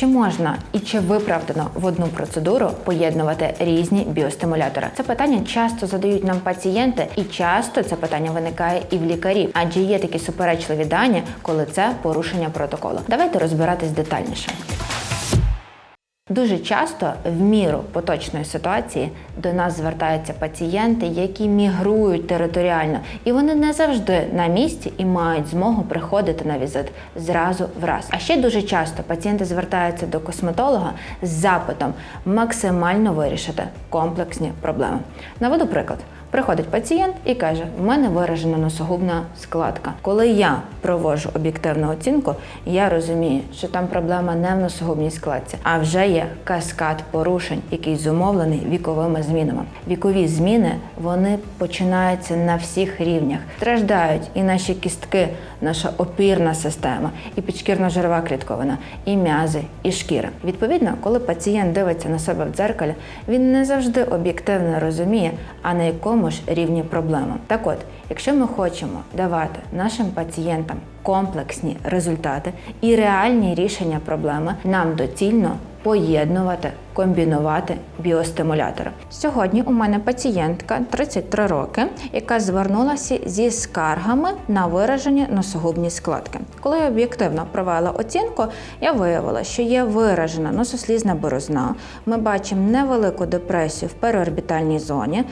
Чи можна і чи виправдано в одну процедуру поєднувати різні біостимулятори? Це питання часто задають нам пацієнти, і часто це питання виникає і в лікарів, адже є такі суперечливі дані, коли це порушення протоколу. Давайте розбиратись детальніше. Дуже часто в міру поточної ситуації до нас звертаються пацієнти, які мігрують територіально, і вони не завжди на місці і мають змогу приходити на візит зразу в раз. А ще дуже часто пацієнти звертаються до косметолога з запитом максимально вирішити комплексні проблеми. Наведу приклад. Приходить пацієнт і каже: в мене виражена носогубна складка. Коли я проводжу об'єктивну оцінку, я розумію, що там проблема не в носогубній складці, а вже є каскад порушень, який зумовлений віковими змінами. Вікові зміни вони починаються на всіх рівнях. Страждають і наші кістки, наша опірна система, і підшкірно-жирова клітковина, і м'язи, і шкіра. Відповідно, коли пацієнт дивиться на себе в дзеркалі, він не завжди об'єктивно розуміє, а на якому ж рівні проблема. Так от, якщо ми хочемо давати нашим пацієнтам комплексні результати і реальні рішення проблеми, нам доцільно поєднувати, комбінувати біостимулятори. Сьогодні у мене пацієнтка 33 роки, яка звернулася зі скаргами на виражені носогубні складки. Коли я об'єктивно провела оцінку, я виявила, що є виражена носослізна борозна. Ми бачимо невелику депресію в переорбітальній зоні.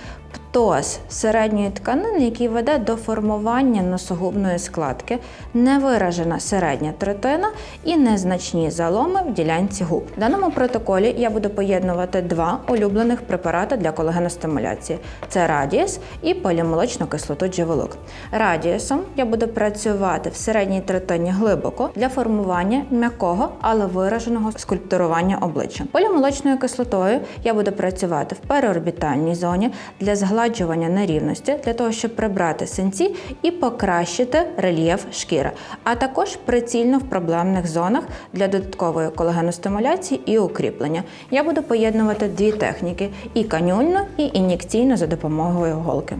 Птоз середньої тканини, який веде до формування носогубної складки, невиражена середня третина і незначні заломи в ділянці губ. В даному протоколі я буду поєднувати два улюблених препарати для колагеностимуляції: це радієс і полімолочну кислоту джевелук. Радієсом я буду працювати в середній третині глибоко для формування м'якого, але вираженого скульптурування обличчя. Полімолочною кислотою я буду працювати в переорбітальній зоні для згладжування нерівності, для того, щоб прибрати синці і покращити рельєф шкіри, а також прицільно в проблемних зонах для додаткової колагеностимуляції і укріплення. Я буду поєднувати дві техніки: і канюльну, і ін'єкційну за допомогою голки.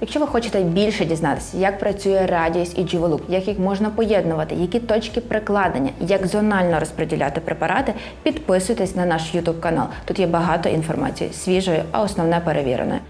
Якщо ви хочете більше дізнатися, як працює радіус і джіволук, як їх можна поєднувати, які точки прикладення, як зонально розподіляти препарати, підписуйтесь на наш YouTube канал. Тут є багато інформації свіжої, а основне перевіреної.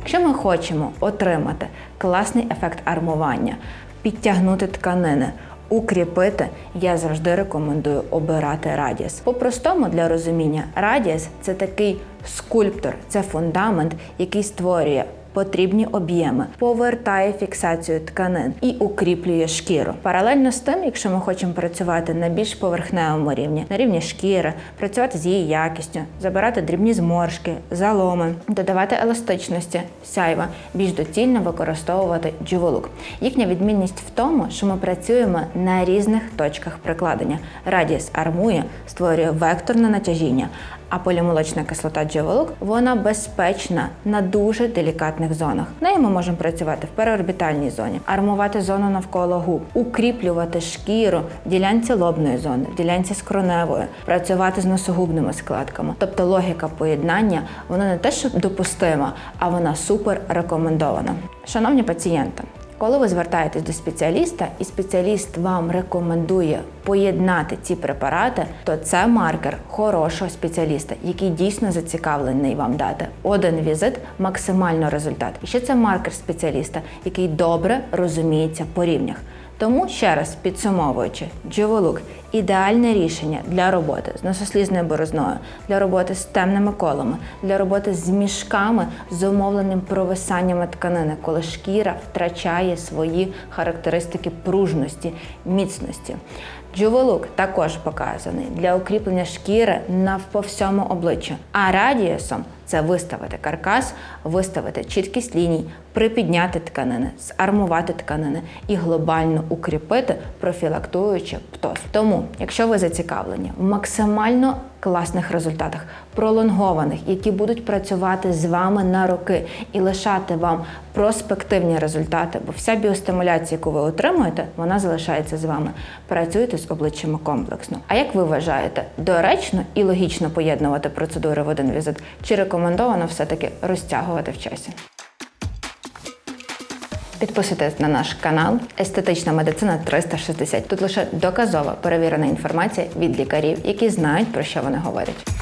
Якщо ми хочемо отримати класний ефект армування, підтягнути тканини, укріпити, я завжди рекомендую обирати радіс. По-простому для розуміння, радіс це такий скульптор, це фундамент, який створює. Потрібні об'єми, повертає фіксацію тканин і укріплює шкіру. Паралельно з тим, якщо ми хочемо працювати на більш поверхневому рівні, на рівні шкіри, працювати з її якістю, забирати дрібні зморшки, заломи, додавати еластичності, сяйва, більш доцільно використовувати джуволук. Їхня відмінність в тому, що ми працюємо на різних точках прикладення. Радіс армує, створює векторне натяжіння. А полімолочна кислота джевелук вона безпечна на дуже делікатних зонах. Нею ми можемо працювати в переорбітальній зоні, армувати зону навколо губ, укріплювати шкіру в ділянці лобної зони, в ділянці скроневої, працювати з носогубними складками. Тобто логіка поєднання вона не те, що допустима, а вона супер рекомендована. Шановні пацієнти. Коли ви звертаєтесь до спеціаліста, і спеціаліст вам рекомендує поєднати ці препарати, то це маркер хорошого спеціаліста, який дійсно зацікавлений вам дати один візит, максимально результат. І ще це маркер спеціаліста, який добре розуміється по рівнях. Тому ще раз підсумовуючи, Джоволук ідеальне рішення для роботи з носослізною борозною, для роботи з темними колами, для роботи з мішками з умовленим провисаннями тканини, коли шкіра втрачає свої характеристики пружності, міцності. Джувелук також показаний для укріплення шкіри навпо по всьому обличчю. А радіусом це виставити каркас, виставити чіткість ліній, припідняти тканини, зармувати тканини і глобально укріпити, профілактуючи птоз. Тому, якщо ви зацікавлені в максимально класних результатах, пролонгованих, які будуть працювати з вами на роки і лишати вам проспективні результати, бо вся біостимуляція, яку ви отримуєте, вона залишається з вами. Працюйте з обличчями комплексно. А як ви вважаєте, доречно і логічно поєднувати процедури в один візит, чи рекомендовано все-таки розтягувати в часі? Підписуйтесь на наш канал Естетична медицина 360. Тут лише доказова перевірена інформація від лікарів, які знають про що вони говорять.